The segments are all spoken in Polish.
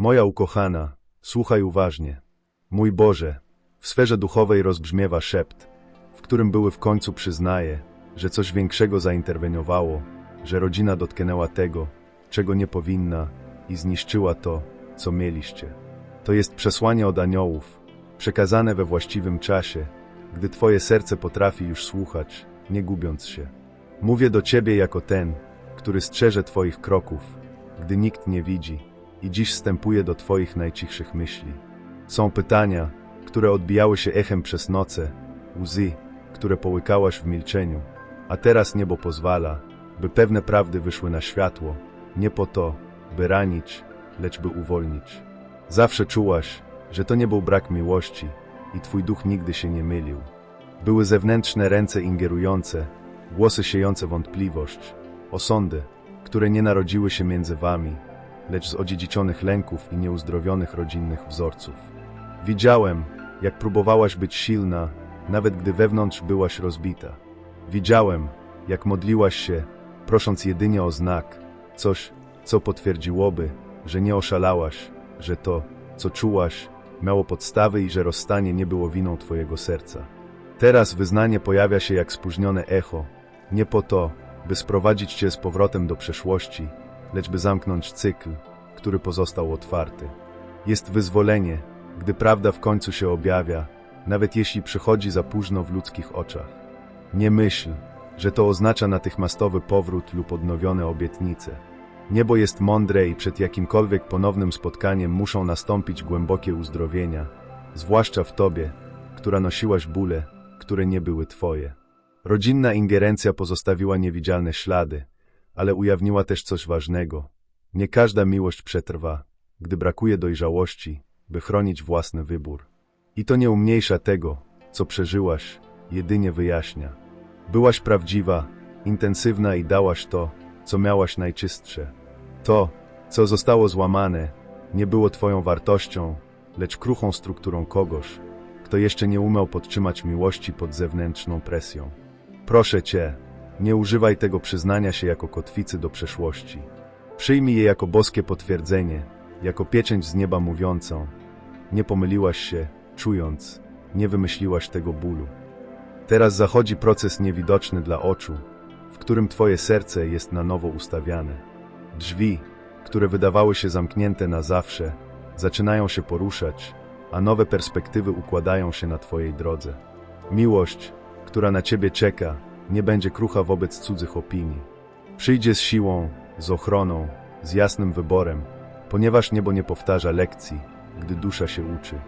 Moja ukochana, słuchaj uważnie. Mój Boże, w sferze duchowej rozbrzmiewa szept, w którym były w końcu przyznaje, że coś większego zainterweniowało, że rodzina dotknęła tego, czego nie powinna i zniszczyła to, co mieliście. To jest przesłanie od aniołów, przekazane we właściwym czasie, gdy Twoje serce potrafi już słuchać, nie gubiąc się. Mówię do Ciebie jako ten, który strzeże Twoich kroków, gdy nikt nie widzi i dziś wstępuje do Twoich najcichszych myśli. Są pytania, które odbijały się echem przez noce, łzy, które połykałaś w milczeniu, a teraz niebo pozwala, by pewne prawdy wyszły na światło, nie po to, by ranić, lecz by uwolnić. Zawsze czułaś, że to nie był brak miłości i Twój duch nigdy się nie mylił. Były zewnętrzne ręce ingerujące, głosy siejące wątpliwość, osądy, które nie narodziły się między Wami, lecz z odziedziczonych lęków i nieuzdrowionych rodzinnych wzorców. Widziałem, jak próbowałaś być silna, nawet gdy wewnątrz byłaś rozbita. Widziałem, jak modliłaś się, prosząc jedynie o znak, coś, co potwierdziłoby, że nie oszalałaś, że to, co czułaś, miało podstawy i że rozstanie nie było winą Twojego serca. Teraz wyznanie pojawia się jak spóźnione echo, nie po to, by sprowadzić Cię z powrotem do przeszłości, lecz by zamknąć cykl, który pozostał otwarty. Jest wyzwolenie, gdy prawda w końcu się objawia, nawet jeśli przychodzi za późno w ludzkich oczach. Nie myśl, że to oznacza natychmiastowy powrót lub odnowione obietnice. Niebo jest mądre i przed jakimkolwiek ponownym spotkaniem muszą nastąpić głębokie uzdrowienia, zwłaszcza w tobie, która nosiłaś bóle, które nie były twoje. Rodzinna ingerencja pozostawiła niewidzialne ślady, ale ujawniła też coś ważnego. Nie każda miłość przetrwa, gdy brakuje dojrzałości, by chronić własny wybór. I to nie umniejsza tego, co przeżyłaś, jedynie wyjaśnia. Byłaś prawdziwa, intensywna i dałaś to, co miałaś najczystsze. To, co zostało złamane, nie było Twoją wartością, lecz kruchą strukturą kogoś, kto jeszcze nie umiał podtrzymać miłości pod zewnętrzną presją. Proszę Cię, nie używaj tego przyznania się jako kotwicy do przeszłości. Przyjmij je jako boskie potwierdzenie, jako pieczęć z nieba mówiącą: Nie pomyliłaś się, czując, nie wymyśliłaś tego bólu. Teraz zachodzi proces niewidoczny dla oczu, w którym Twoje serce jest na nowo ustawiane. Drzwi, które wydawały się zamknięte na zawsze, zaczynają się poruszać, a nowe perspektywy układają się na Twojej drodze. Miłość, która na Ciebie czeka, nie będzie krucha wobec cudzych opinii. Przyjdzie z siłą, z ochroną, z jasnym wyborem, ponieważ niebo nie powtarza lekcji, gdy dusza się uczy.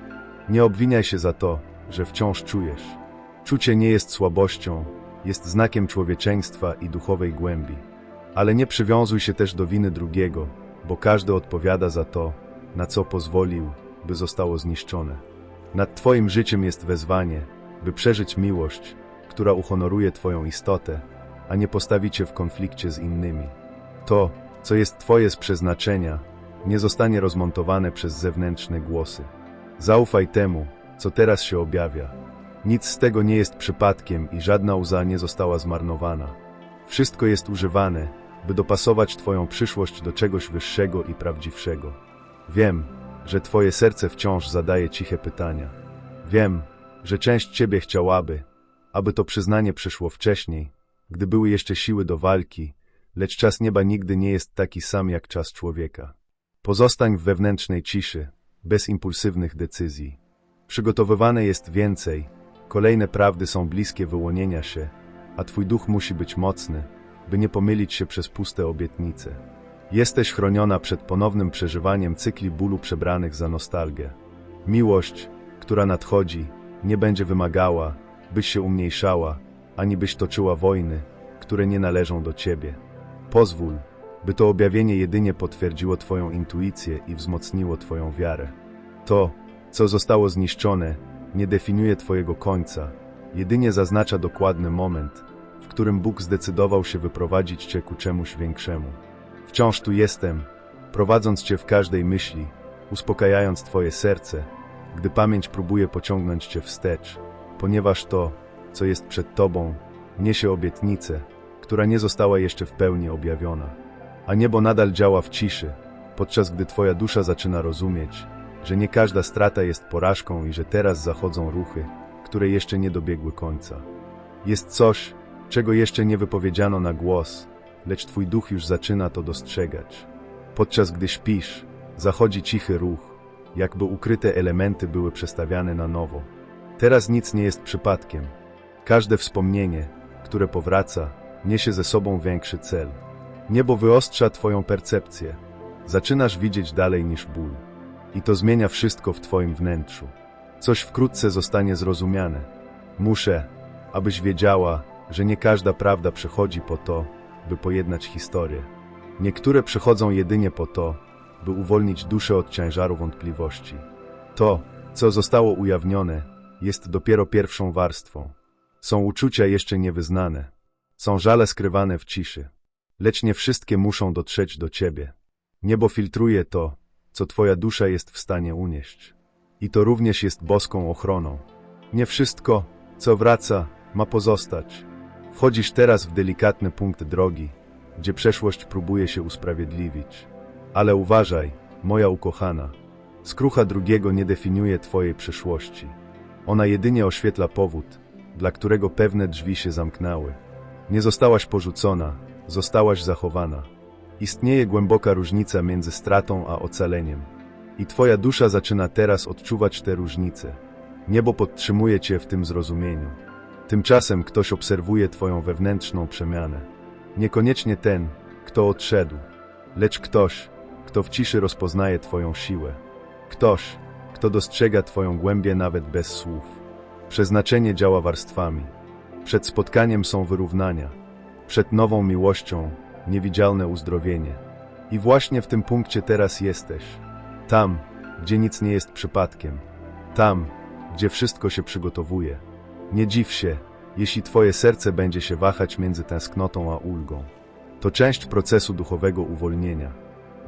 Nie obwiniaj się za to, że wciąż czujesz. Czucie nie jest słabością, jest znakiem człowieczeństwa i duchowej głębi. Ale nie przywiązuj się też do winy drugiego, bo każdy odpowiada za to, na co pozwolił, by zostało zniszczone. Nad Twoim życiem jest wezwanie, by przeżyć miłość, która uhonoruje Twoją istotę, a nie postawi Cię w konflikcie z innymi. To, co jest Twoje z przeznaczenia, nie zostanie rozmontowane przez zewnętrzne głosy. Zaufaj temu, co teraz się objawia. Nic z tego nie jest przypadkiem i żadna łza nie została zmarnowana. Wszystko jest używane, by dopasować Twoją przyszłość do czegoś wyższego i prawdziwszego. Wiem, że Twoje serce wciąż zadaje ciche pytania. Wiem, że część Ciebie chciałaby, aby to przyznanie przyszło wcześniej, gdy były jeszcze siły do walki, lecz czas nieba nigdy nie jest taki sam jak czas człowieka. Pozostań w wewnętrznej ciszy, bez impulsywnych decyzji. Przygotowywane jest więcej, kolejne prawdy są bliskie wyłonienia się, a Twój duch musi być mocny, by nie pomylić się przez puste obietnice. Jesteś chroniona przed ponownym przeżywaniem cykli bólu przebranych za nostalgię. Miłość, która nadchodzi, nie będzie wymagała, byś się umniejszała, ani byś toczyła wojny, które nie należą do ciebie. Pozwól, by to objawienie jedynie potwierdziło Twoją intuicję i wzmocniło Twoją wiarę. To, co zostało zniszczone, nie definiuje Twojego końca, jedynie zaznacza dokładny moment, w którym Bóg zdecydował się wyprowadzić Cię ku czemuś większemu. Wciąż tu jestem, prowadząc Cię w każdej myśli, uspokajając Twoje serce, gdy pamięć próbuje pociągnąć Cię wstecz, ponieważ to, co jest przed Tobą, niesie obietnicę, która nie została jeszcze w pełni objawiona. A niebo nadal działa w ciszy, podczas gdy twoja dusza zaczyna rozumieć, że nie każda strata jest porażką i że teraz zachodzą ruchy, które jeszcze nie dobiegły końca. Jest coś, czego jeszcze nie wypowiedziano na głos, lecz twój duch już zaczyna to dostrzegać. Podczas gdy śpisz, zachodzi cichy ruch, jakby ukryte elementy były przestawiane na nowo. Teraz nic nie jest przypadkiem. Każde wspomnienie, które powraca, niesie ze sobą większy cel. Niebo wyostrza twoją percepcję. Zaczynasz widzieć dalej niż ból. I to zmienia wszystko w twoim wnętrzu. Coś wkrótce zostanie zrozumiane. Muszę, abyś wiedziała, że nie każda prawda przychodzi po to, by pojednać historię. Niektóre przychodzą jedynie po to, by uwolnić duszę od ciężaru wątpliwości. To, co zostało ujawnione, jest dopiero pierwszą warstwą. Są uczucia jeszcze niewyznane. Są żale skrywane w ciszy. Lecz nie wszystkie muszą dotrzeć do ciebie. Niebo filtruje to, co twoja dusza jest w stanie unieść. I to również jest boską ochroną. Nie wszystko, co wraca, ma pozostać. Wchodzisz teraz w delikatny punkt drogi, gdzie przeszłość próbuje się usprawiedliwić. Ale uważaj, moja ukochana. Skrucha drugiego nie definiuje twojej przyszłości. Ona jedynie oświetla powód, dla którego pewne drzwi się zamknęły. Nie zostałaś porzucona, zostałaś zachowana. Istnieje głęboka różnica między stratą a ocaleniem. I twoja dusza zaczyna teraz odczuwać te różnice. Niebo podtrzymuje cię w tym zrozumieniu. Tymczasem ktoś obserwuje twoją wewnętrzną przemianę. Niekoniecznie ten, kto odszedł, lecz ktoś, kto w ciszy rozpoznaje twoją siłę. Ktoś, kto dostrzega twoją głębię nawet bez słów. Przeznaczenie działa warstwami. Przed spotkaniem są wyrównania. Przed nową miłością niewidzialne uzdrowienie. I właśnie w tym punkcie teraz jesteś. Tam, gdzie nic nie jest przypadkiem. Tam, gdzie wszystko się przygotowuje. Nie dziw się, jeśli twoje serce będzie się wahać między tęsknotą a ulgą. To część procesu duchowego uwolnienia.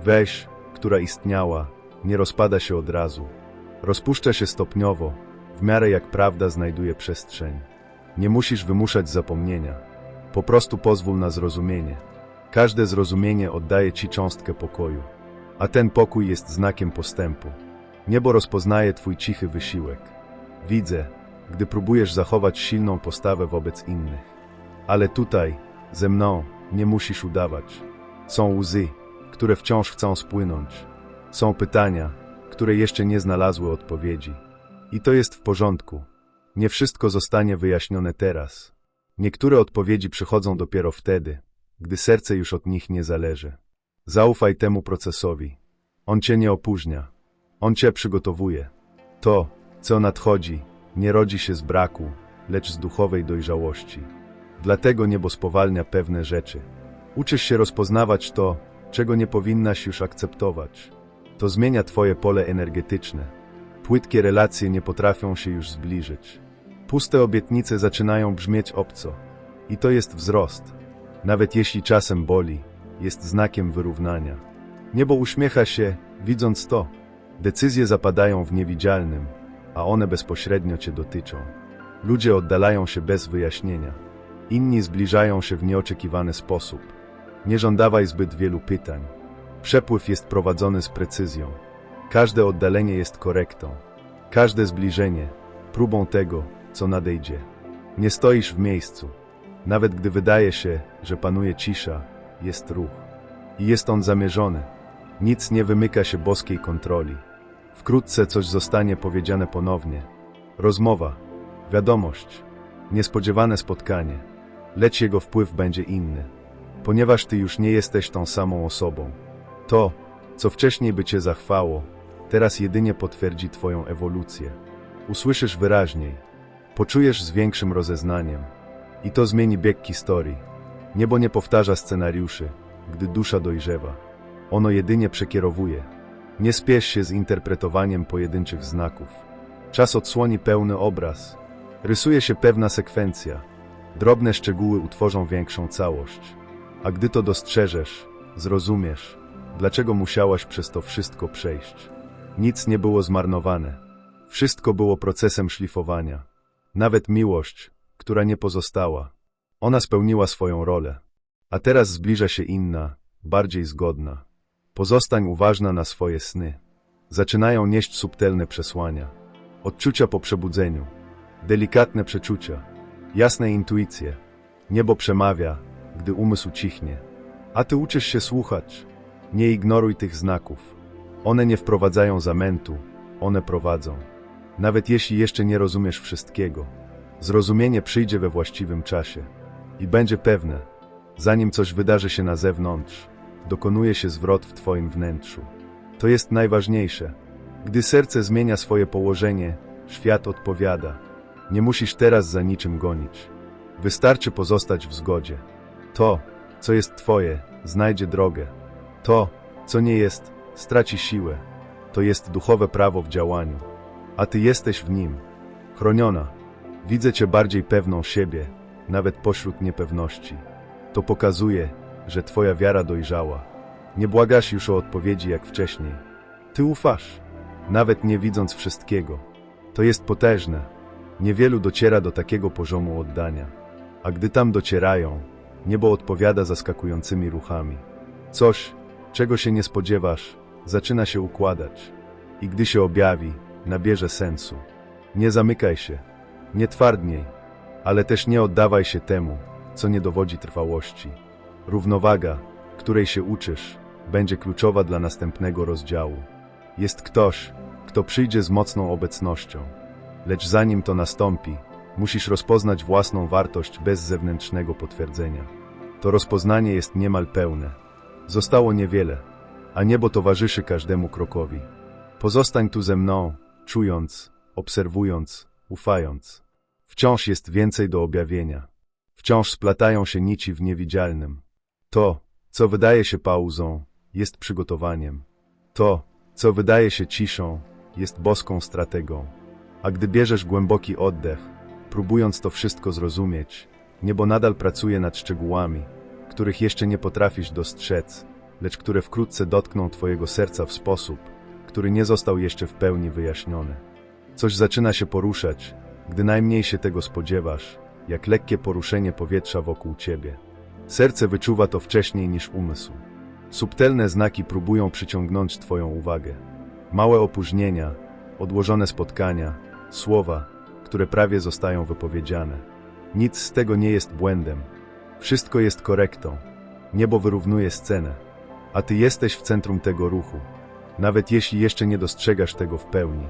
Weź, która istniała, nie rozpada się od razu. Rozpuszcza się stopniowo, w miarę jak prawda znajduje przestrzeń. Nie musisz wymuszać zapomnienia. Po prostu pozwól na zrozumienie. Każde zrozumienie oddaje ci cząstkę pokoju, a ten pokój jest znakiem postępu. Niebo rozpoznaje twój cichy wysiłek. Widzę, gdy próbujesz zachować silną postawę wobec innych. Ale tutaj, ze mną, nie musisz udawać. Są łzy, które wciąż chcą spłynąć. Są pytania, które jeszcze nie znalazły odpowiedzi. I to jest w porządku. Nie wszystko zostanie wyjaśnione teraz. Niektóre odpowiedzi przychodzą dopiero wtedy, gdy serce już od nich nie zależy. Zaufaj temu procesowi. On cię nie opóźnia. On cię przygotowuje. To, co nadchodzi, nie rodzi się z braku, lecz z duchowej dojrzałości. Dlatego niebo spowalnia pewne rzeczy. Uczysz się rozpoznawać to, czego nie powinnaś już akceptować. To zmienia twoje pole energetyczne. Płytkie relacje nie potrafią się już zbliżyć. Puste obietnice zaczynają brzmieć obco. I to jest wzrost. Nawet jeśli czasem boli, jest znakiem wyrównania. Niebo uśmiecha się, widząc to. Decyzje zapadają w niewidzialnym, a one bezpośrednio cię dotyczą. Ludzie oddalają się bez wyjaśnienia. Inni zbliżają się w nieoczekiwany sposób. Nie żądawaj zbyt wielu pytań. Przepływ jest prowadzony z precyzją. Każde oddalenie jest korektą. Każde zbliżenie próbą tego, co nadejdzie. Nie stoisz w miejscu. Nawet gdy wydaje się, że panuje cisza, jest ruch. I jest on zamierzony. Nic nie wymyka się boskiej kontroli. Wkrótce coś zostanie powiedziane ponownie. Rozmowa, wiadomość, niespodziewane spotkanie, lecz jego wpływ będzie inny, ponieważ ty już nie jesteś tą samą osobą. To, co wcześniej by cię zachwało, teraz jedynie potwierdzi twoją ewolucję. Usłyszysz wyraźniej, poczujesz z większym rozeznaniem i to zmieni bieg historii. Niebo nie powtarza scenariuszy, gdy dusza dojrzewa. Ono jedynie przekierowuje. Nie spiesz się z interpretowaniem pojedynczych znaków. Czas odsłoni pełny obraz. Rysuje się pewna sekwencja. Drobne szczegóły utworzą większą całość. A gdy to dostrzeżesz, zrozumiesz, dlaczego musiałaś przez to wszystko przejść. Nic nie było zmarnowane. Wszystko było procesem szlifowania. Nawet miłość, która nie pozostała. Ona spełniła swoją rolę. A teraz zbliża się inna, bardziej zgodna. Pozostań uważna na swoje sny. Zaczynają nieść subtelne przesłania. Odczucia po przebudzeniu. Delikatne przeczucia. Jasne intuicje. Niebo przemawia, gdy umysł cichnie. A ty uczysz się słuchać. Nie ignoruj tych znaków. One nie wprowadzają zamętu, one prowadzą. Nawet jeśli jeszcze nie rozumiesz wszystkiego, zrozumienie przyjdzie we właściwym czasie i będzie pewne, zanim coś wydarzy się na zewnątrz, dokonuje się zwrot w Twoim wnętrzu. To jest najważniejsze. Gdy serce zmienia swoje położenie, świat odpowiada. Nie musisz teraz za niczym gonić. Wystarczy pozostać w zgodzie. To, co jest Twoje, znajdzie drogę. To, co nie jest, straci siłę. To jest duchowe prawo w działaniu. A Ty jesteś w nim. Chroniona. Widzę Cię bardziej pewną siebie, nawet pośród niepewności. To pokazuje, że Twoja wiara dojrzała. Nie błagasz już o odpowiedzi jak wcześniej. Ty ufasz, nawet nie widząc wszystkiego. To jest potężne. Niewielu dociera do takiego poziomu oddania. A gdy tam docierają, niebo odpowiada zaskakującymi ruchami. Coś, czego się nie spodziewasz, zaczyna się układać. I gdy się objawi, nabierze sensu. Nie zamykaj się, nie twardniej, ale też nie oddawaj się temu, co nie dowodzi trwałości. Równowaga, której się uczysz, będzie kluczowa dla następnego rozdziału. Jest ktoś, kto przyjdzie z mocną obecnością, lecz zanim to nastąpi, musisz rozpoznać własną wartość bez zewnętrznego potwierdzenia. To rozpoznanie jest niemal pełne. Zostało niewiele, a niebo towarzyszy każdemu krokowi. Pozostań tu ze mną, czując, obserwując, ufając. Wciąż jest więcej do objawienia. Wciąż splatają się nici w niewidzialnym. To, co wydaje się pauzą, jest przygotowaniem. To, co wydaje się ciszą, jest boską strategą. A gdy bierzesz głęboki oddech, próbując to wszystko zrozumieć, niebo nadal pracuje nad szczegółami, których jeszcze nie potrafisz dostrzec, lecz które wkrótce dotkną Twojego serca w sposób, który nie został jeszcze w pełni wyjaśniony. Coś zaczyna się poruszać, gdy najmniej się tego spodziewasz, jak lekkie poruszenie powietrza wokół Ciebie. Serce wyczuwa to wcześniej niż umysł. Subtelne znaki próbują przyciągnąć Twoją uwagę. Małe opóźnienia, odłożone spotkania, słowa, które prawie zostają wypowiedziane. Nic z tego nie jest błędem. Wszystko jest korektą. Niebo wyrównuje scenę, a Ty jesteś w centrum tego ruchu, nawet jeśli jeszcze nie dostrzegasz tego w pełni.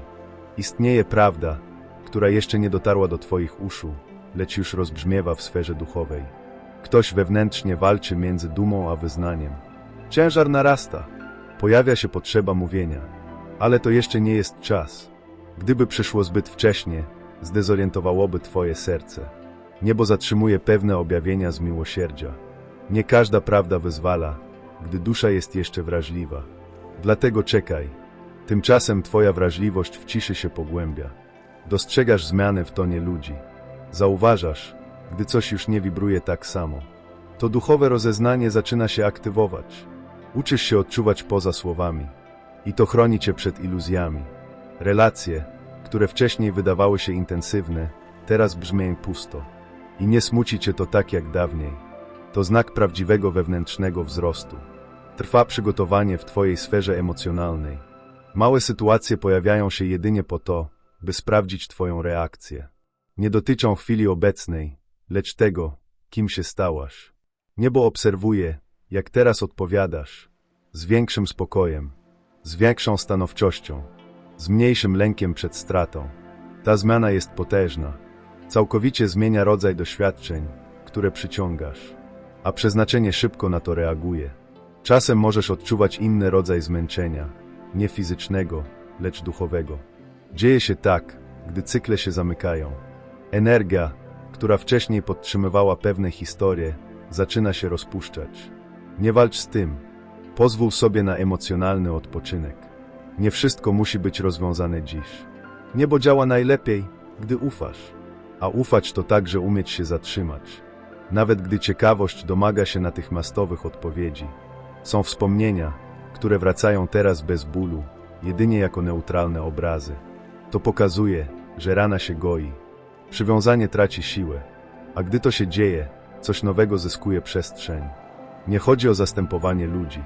Istnieje prawda, która jeszcze nie dotarła do Twoich uszu, lecz już rozbrzmiewa w sferze duchowej. Ktoś wewnętrznie walczy między dumą a wyznaniem. Ciężar narasta. Pojawia się potrzeba mówienia. Ale to jeszcze nie jest czas. Gdyby przyszło zbyt wcześnie, zdezorientowałoby Twoje serce. Niebo zatrzymuje pewne objawienia z miłosierdzia. Nie każda prawda wyzwala, gdy dusza jest jeszcze wrażliwa. Dlatego czekaj. Tymczasem Twoja wrażliwość w ciszy się pogłębia. Dostrzegasz zmiany w tonie ludzi. Zauważasz, gdy coś już nie wibruje tak samo. To duchowe rozeznanie zaczyna się aktywować. Uczysz się odczuwać poza słowami. I to chroni cię przed iluzjami. Relacje, które wcześniej wydawały się intensywne, teraz brzmią pusto. I nie smuci cię to tak jak dawniej. To znak prawdziwego wewnętrznego wzrostu. Trwa przygotowanie w twojej sferze emocjonalnej. Małe sytuacje pojawiają się jedynie po to, by sprawdzić twoją reakcję. Nie dotyczą chwili obecnej, lecz tego, kim się stałaś. Niebo obserwuje, jak teraz odpowiadasz, z większym spokojem, z większą stanowczością, z mniejszym lękiem przed stratą. Ta zmiana jest potężna. Całkowicie zmienia rodzaj doświadczeń, które przyciągasz, a przeznaczenie szybko na to reaguje. Czasem możesz odczuwać inny rodzaj zmęczenia, nie fizycznego, lecz duchowego. Dzieje się tak, gdy cykle się zamykają. Energia, która wcześniej podtrzymywała pewne historie, zaczyna się rozpuszczać. Nie walcz z tym. Pozwól sobie na emocjonalny odpoczynek. Nie wszystko musi być rozwiązane dziś. Niebo działa najlepiej, gdy ufasz. A ufać to także umieć się zatrzymać. Nawet gdy ciekawość domaga się natychmiastowych odpowiedzi. Są wspomnienia, które wracają teraz bez bólu, jedynie jako neutralne obrazy. To pokazuje, że rana się goi. Przywiązanie traci siłę, a gdy to się dzieje, coś nowego zyskuje przestrzeń. Nie chodzi o zastępowanie ludzi.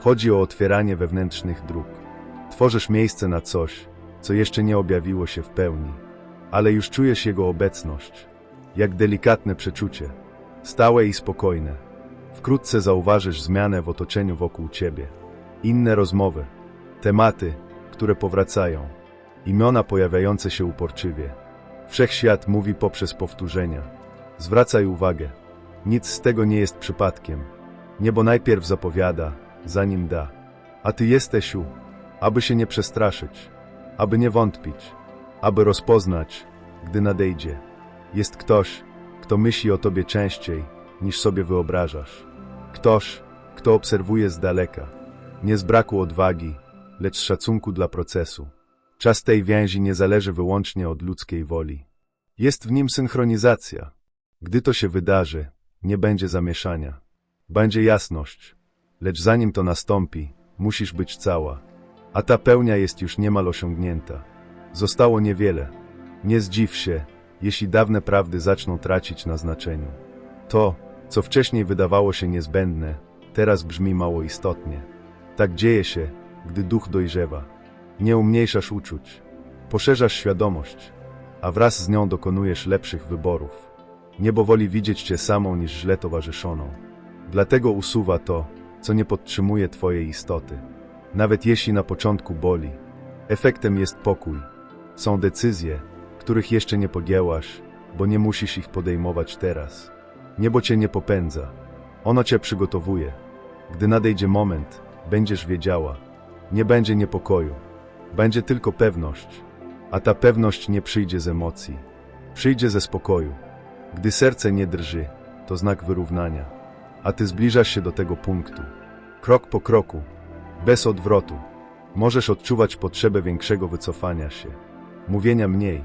Chodzi o otwieranie wewnętrznych dróg. Tworzysz miejsce na coś, co jeszcze nie objawiło się w pełni, ale już czujesz jego obecność, jak delikatne przeczucie, stałe i spokojne. Wkrótce zauważysz zmianę w otoczeniu wokół ciebie. Inne rozmowy, tematy, które powracają, imiona pojawiające się uporczywie. Wszechświat mówi poprzez powtórzenia. Zwracaj uwagę, nic z tego nie jest przypadkiem. Niebo najpierw zapowiada, zanim da. A ty jesteś u, aby się nie przestraszyć, aby nie wątpić, aby rozpoznać, gdy nadejdzie. Jest ktoś, kto myśli o tobie częściej, niż sobie wyobrażasz. Ktoś, kto obserwuje z daleka, nie z braku odwagi, lecz szacunku dla procesu. Czas tej więzi nie zależy wyłącznie od ludzkiej woli. Jest w nim synchronizacja. Gdy to się wydarzy, nie będzie zamieszania. Będzie jasność. Lecz zanim to nastąpi, musisz być cała. A ta pełnia jest już niemal osiągnięta. Zostało niewiele. Nie zdziw się, jeśli dawne prawdy zaczną tracić na znaczeniu. To, co wcześniej wydawało się niezbędne, teraz brzmi mało istotnie. Tak dzieje się, gdy duch dojrzewa. Nie umniejszasz uczuć, poszerzasz świadomość, a wraz z nią dokonujesz lepszych wyborów. Niebo woli widzieć cię samą niż źle towarzyszoną. Dlatego usuwa to, co nie podtrzymuje twojej istoty. Nawet jeśli na początku boli, efektem jest pokój. Są decyzje, których jeszcze nie podjęłaś, bo nie musisz ich podejmować teraz. Niebo cię nie popędza. Ono cię przygotowuje. Gdy nadejdzie moment, będziesz wiedziała. Nie będzie niepokoju. Będzie tylko pewność. A ta pewność nie przyjdzie z emocji. Przyjdzie ze spokoju. Gdy serce nie drży, to znak wyrównania. A ty zbliżasz się do tego punktu. Krok po kroku. Bez odwrotu. Możesz odczuwać potrzebę większego wycofania się. Mówienia mniej.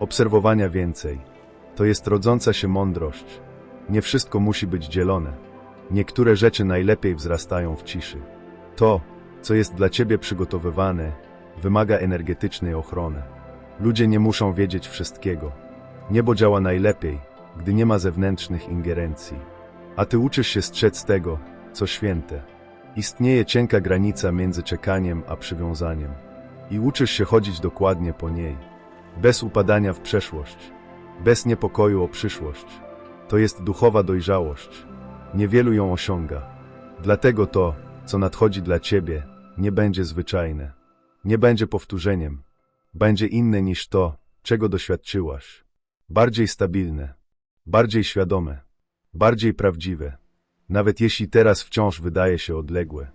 Obserwowania więcej. To jest rodząca się mądrość. Nie wszystko musi być dzielone. Niektóre rzeczy najlepiej wzrastają w ciszy. To, co jest dla ciebie przygotowywane, wymaga energetycznej ochrony. Ludzie nie muszą wiedzieć wszystkiego. Niebo działa najlepiej, gdy nie ma zewnętrznych ingerencji. A ty uczysz się strzec tego, co święte. Istnieje cienka granica między czekaniem a przywiązaniem. I uczysz się chodzić dokładnie po niej. Bez upadania w przeszłość. Bez niepokoju o przyszłość. To jest duchowa dojrzałość. Niewielu ją osiąga. Dlatego to, co nadchodzi dla ciebie, nie będzie zwyczajne. Nie będzie powtórzeniem. Będzie inne niż to, czego doświadczyłaś. Bardziej stabilne. Bardziej świadome. Bardziej prawdziwe. Nawet jeśli teraz wciąż wydaje się odległe.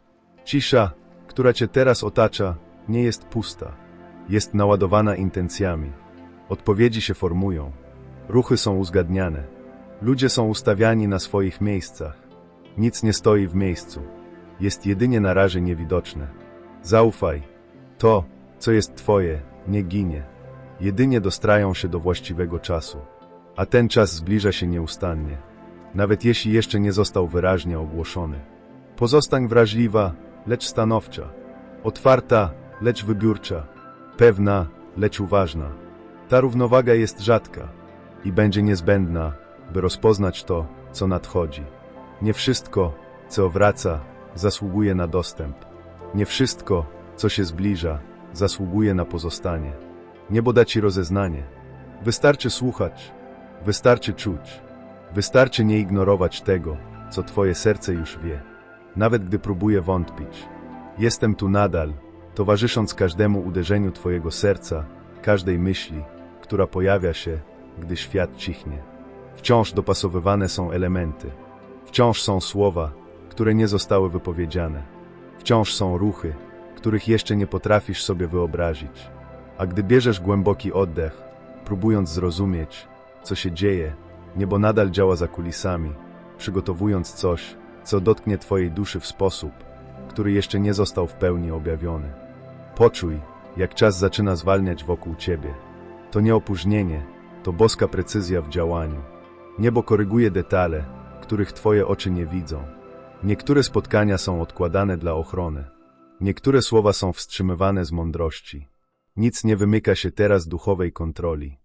Cisza, która cię teraz otacza, nie jest pusta. Jest naładowana intencjami. Odpowiedzi się formują. Ruchy są uzgadniane. Ludzie są ustawiani na swoich miejscach. Nic nie stoi w miejscu. Jest jedynie na razie niewidoczne. Zaufaj. To, co jest Twoje, nie ginie. Jedynie dostrają się do właściwego czasu. A ten czas zbliża się nieustannie. Nawet jeśli jeszcze nie został wyraźnie ogłoszony. Pozostań wrażliwa, lecz stanowcza. Otwarta, lecz wybiórcza. Pewna, lecz uważna. Ta równowaga jest rzadka i będzie niezbędna, by rozpoznać to, co nadchodzi. Nie wszystko, co wraca, zasługuje na dostęp. Nie wszystko, co się zbliża, zasługuje na pozostanie. Niebo da ci rozeznanie. Wystarczy słuchać, wystarczy czuć, wystarczy nie ignorować tego, co twoje serce już wie, nawet gdy próbuje wątpić. Jestem tu nadal, towarzysząc każdemu uderzeniu twojego serca, każdej myśli, która pojawia się, gdy świat cichnie. Wciąż dopasowywane są elementy, wciąż są słowa, które nie zostały wypowiedziane, wciąż są ruchy, których jeszcze nie potrafisz sobie wyobrazić. A gdy bierzesz głęboki oddech, próbując zrozumieć, co się dzieje, niebo nadal działa za kulisami, przygotowując coś, co dotknie Twojej duszy w sposób, który jeszcze nie został w pełni objawiony. Poczuj, jak czas zaczyna zwalniać wokół Ciebie. To nie opóźnienie, to boska precyzja w działaniu. Niebo koryguje detale, których Twoje oczy nie widzą. Niektóre spotkania są odkładane dla ochrony. Niektóre słowa są wstrzymywane z mądrości. Nic nie wymyka się teraz duchowej kontroli.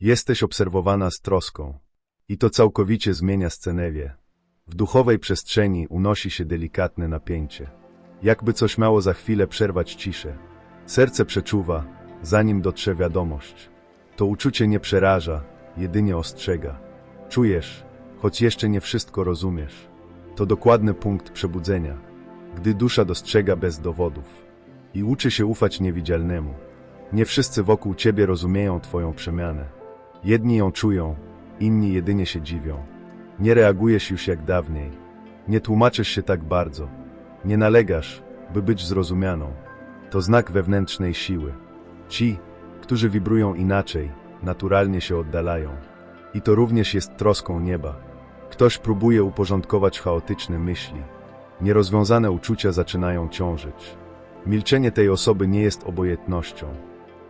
Jesteś obserwowana z troską. I to całkowicie zmienia scenewię. W duchowej przestrzeni unosi się delikatne napięcie. Jakby coś miało za chwilę przerwać ciszę. Serce przeczuwa, zanim dotrze wiadomość. To uczucie nie przeraża, jedynie ostrzega. Czujesz, choć jeszcze nie wszystko rozumiesz. To dokładny punkt przebudzenia, gdy dusza dostrzega bez dowodów i uczy się ufać niewidzialnemu. Nie wszyscy wokół ciebie rozumieją twoją przemianę. Jedni ją czują, inni jedynie się dziwią. Nie reagujesz już jak dawniej. Nie tłumaczysz się tak bardzo. Nie nalegasz, by być zrozumianą. To znak wewnętrznej siły. Ci, którzy wibrują inaczej, naturalnie się oddalają. I to również jest troską nieba. Ktoś próbuje uporządkować chaotyczne myśli. Nierozwiązane uczucia zaczynają ciążyć. Milczenie tej osoby nie jest obojętnością.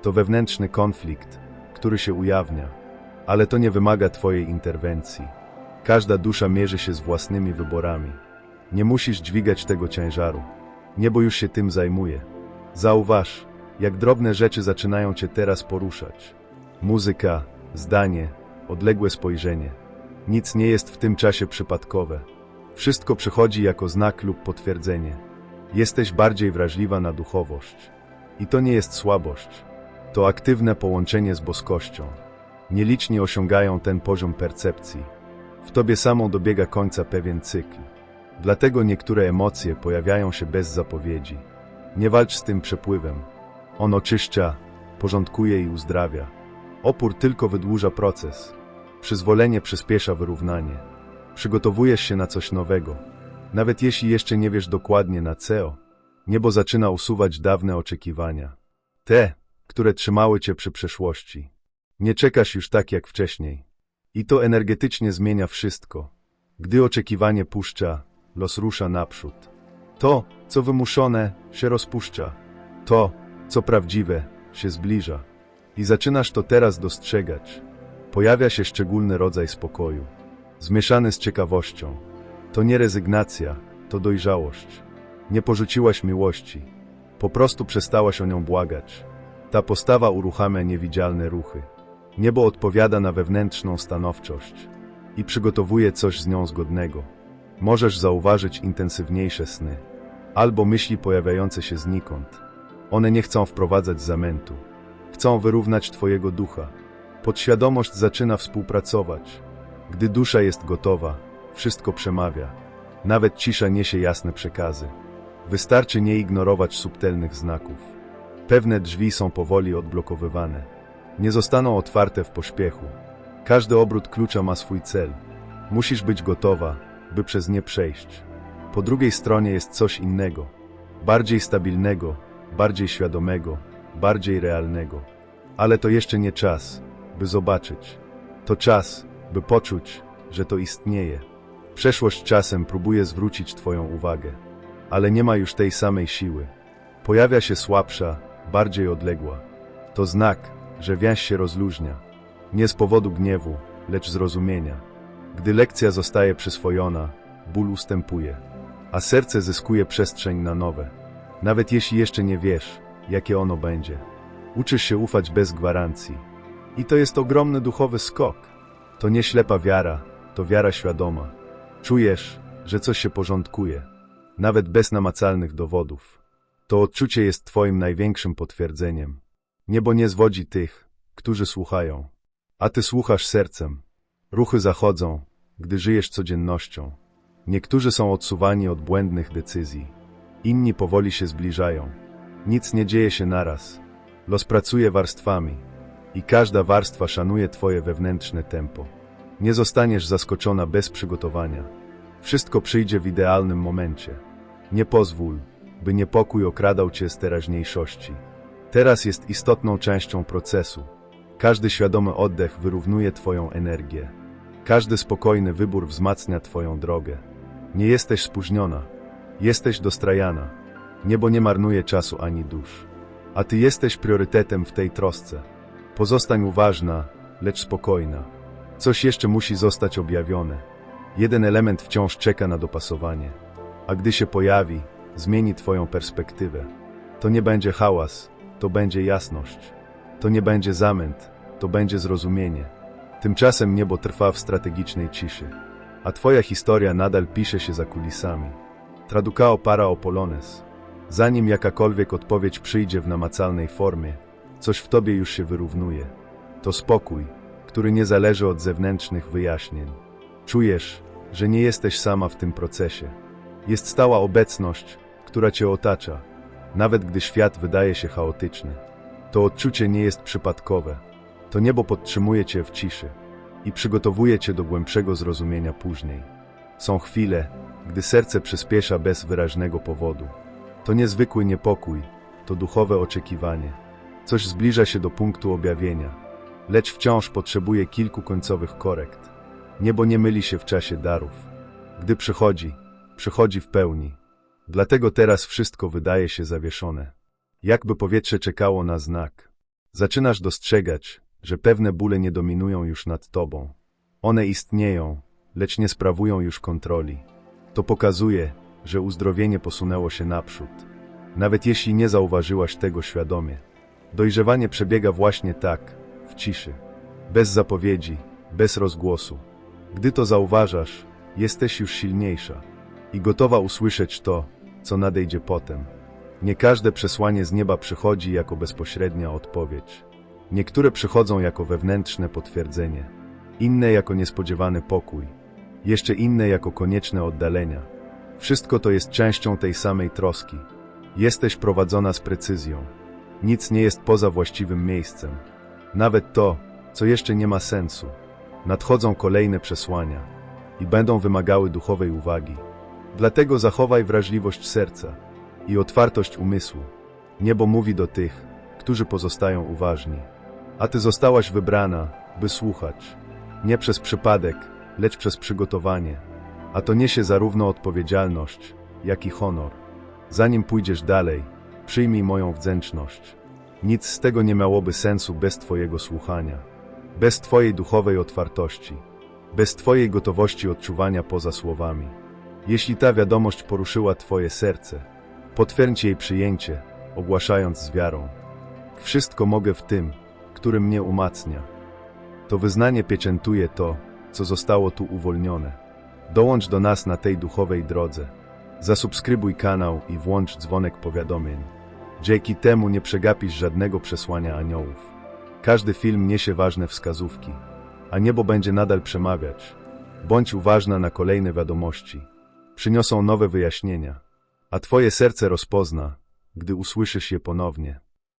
To wewnętrzny konflikt, który się ujawnia, ale to nie wymaga Twojej interwencji. Każda dusza mierzy się z własnymi wyborami. Nie musisz dźwigać tego ciężaru. Niebo już się tym zajmuje. Zauważ, jak drobne rzeczy zaczynają Cię teraz poruszać. Muzyka, zdanie, odległe spojrzenie. Nic nie jest w tym czasie przypadkowe. Wszystko przychodzi jako znak lub potwierdzenie. Jesteś bardziej wrażliwa na duchowość. I to nie jest słabość. To aktywne połączenie z boskością. Nieliczni osiągają ten poziom percepcji. W tobie samą dobiega końca pewien cykl. Dlatego niektóre emocje pojawiają się bez zapowiedzi. Nie walcz z tym przepływem. On oczyszcza, porządkuje i uzdrawia. Opór tylko wydłuża proces. Przyzwolenie przyspiesza wyrównanie. Przygotowujesz się na coś nowego. Nawet jeśli jeszcze nie wiesz dokładnie na co, niebo zaczyna usuwać dawne oczekiwania. Te, które trzymały cię przy przeszłości. Nie czekasz już tak jak wcześniej. I to energetycznie zmienia wszystko. Gdy oczekiwanie puszcza, los rusza naprzód. To, co wymuszone, się rozpuszcza. To, co prawdziwe, się zbliża. I zaczynasz to teraz dostrzegać. Pojawia się szczególny rodzaj spokoju, zmieszany z ciekawością. To nie rezygnacja, to dojrzałość. Nie porzuciłaś miłości, po prostu przestałaś o nią błagać. Ta postawa uruchamia niewidzialne ruchy. Niebo odpowiada na wewnętrzną stanowczość i przygotowuje coś z nią zgodnego. Możesz zauważyć intensywniejsze sny, albo myśli pojawiające się znikąd. One nie chcą wprowadzać zamętu, chcą wyrównać Twojego ducha. Podświadomość zaczyna współpracować. Gdy dusza jest gotowa, wszystko przemawia. Nawet cisza niesie jasne przekazy. Wystarczy nie ignorować subtelnych znaków. Pewne drzwi są powoli odblokowywane. Nie zostaną otwarte w pośpiechu. Każdy obrót klucza ma swój cel. Musisz być gotowa, by przez nie przejść. Po drugiej stronie jest coś innego. Bardziej stabilnego, bardziej świadomego, bardziej realnego. Ale to jeszcze nie czas, by zobaczyć. To czas, by poczuć, że to istnieje. Przeszłość czasem próbuje zwrócić Twoją uwagę, ale nie ma już tej samej siły. Pojawia się słabsza, bardziej odległa. To znak, że więź się rozluźnia. Nie z powodu gniewu, lecz zrozumienia. Gdy lekcja zostaje przyswojona, ból ustępuje, a serce zyskuje przestrzeń na nowe. Nawet jeśli jeszcze nie wiesz, jakie ono będzie. Uczysz się ufać bez gwarancji. I to jest ogromny duchowy skok. To nie ślepa wiara, to wiara świadoma. Czujesz, że coś się porządkuje, nawet bez namacalnych dowodów. To odczucie jest Twoim największym potwierdzeniem. Niebo nie zwodzi tych, którzy słuchają, a Ty słuchasz sercem. Ruchy zachodzą, gdy żyjesz codziennością. Niektórzy są odsuwani od błędnych decyzji, inni powoli się zbliżają. Nic nie dzieje się naraz. Los pracuje warstwami i każda warstwa szanuje Twoje wewnętrzne tempo. Nie zostaniesz zaskoczona bez przygotowania. Wszystko przyjdzie w idealnym momencie. Nie pozwól, by niepokój okradał cię z teraźniejszości. Teraz jest istotną częścią procesu. Każdy świadomy oddech wyrównuje Twoją energię. Każdy spokojny wybór wzmacnia Twoją drogę. Nie jesteś spóźniona. Jesteś dostrajana. Niebo nie marnuje czasu ani dusz. A Ty jesteś priorytetem w tej trosce. Pozostań uważna, lecz spokojna. Coś jeszcze musi zostać objawione. Jeden element wciąż czeka na dopasowanie. A gdy się pojawi, zmieni Twoją perspektywę. To nie będzie hałas, to będzie jasność. To nie będzie zamęt, to będzie zrozumienie. Tymczasem niebo trwa w strategicznej ciszy, a Twoja historia nadal pisze się za kulisami. Traducao para o polones. Zanim jakakolwiek odpowiedź przyjdzie w namacalnej formie, coś w tobie już się wyrównuje. To spokój, który nie zależy od zewnętrznych wyjaśnień. Czujesz, że nie jesteś sama w tym procesie. Jest stała obecność, która cię otacza, nawet gdy świat wydaje się chaotyczny. To odczucie nie jest przypadkowe. To niebo podtrzymuje cię w ciszy i przygotowuje cię do głębszego zrozumienia później. Są chwile, gdy serce przyspiesza bez wyraźnego powodu. To niezwykły niepokój, to duchowe oczekiwanie. Coś zbliża się do punktu objawienia, lecz wciąż potrzebuje kilku końcowych korekt. Niebo nie myli się w czasie darów. Gdy przychodzi, przychodzi w pełni. Dlatego teraz wszystko wydaje się zawieszone. Jakby powietrze czekało na znak. Zaczynasz dostrzegać, że pewne bóle nie dominują już nad tobą. One istnieją, lecz nie sprawują już kontroli. To pokazuje, że uzdrowienie posunęło się naprzód. Nawet jeśli nie zauważyłaś tego świadomie. Dojrzewanie przebiega właśnie tak, w ciszy. Bez zapowiedzi, bez rozgłosu. Gdy to zauważasz, jesteś już silniejsza i gotowa usłyszeć to, co nadejdzie potem. Nie każde przesłanie z nieba przychodzi jako bezpośrednia odpowiedź. Niektóre przychodzą jako wewnętrzne potwierdzenie, inne jako niespodziewany pokój, jeszcze inne jako konieczne oddalenia. Wszystko to jest częścią tej samej troski. Jesteś prowadzona z precyzją. Nic nie jest poza właściwym miejscem. Nawet to, co jeszcze nie ma sensu. Nadchodzą kolejne przesłania i będą wymagały duchowej uwagi. Dlatego zachowaj wrażliwość serca i otwartość umysłu. Niebo mówi do tych, którzy pozostają uważni. A ty zostałaś wybrana, by słuchać. Nie przez przypadek, lecz przez przygotowanie. A to niesie zarówno odpowiedzialność, jak i honor. Zanim pójdziesz dalej, przyjmij moją wdzięczność. Nic z tego nie miałoby sensu bez Twojego słuchania, bez Twojej duchowej otwartości, bez Twojej gotowości odczuwania poza słowami. Jeśli ta wiadomość poruszyła Twoje serce, potwierdź jej przyjęcie, ogłaszając z wiarą. Wszystko mogę w tym, który mnie umacnia. To wyznanie pieczętuje to, co zostało tu uwolnione. Dołącz do nas na tej duchowej drodze. Zasubskrybuj kanał i włącz dzwonek powiadomień. Dzięki temu nie przegapisz żadnego przesłania aniołów. Każdy film niesie ważne wskazówki, a niebo będzie nadal przemawiać. Bądź uważna na kolejne wiadomości. Przyniosą nowe wyjaśnienia, a twoje serce rozpozna, gdy usłyszysz je ponownie.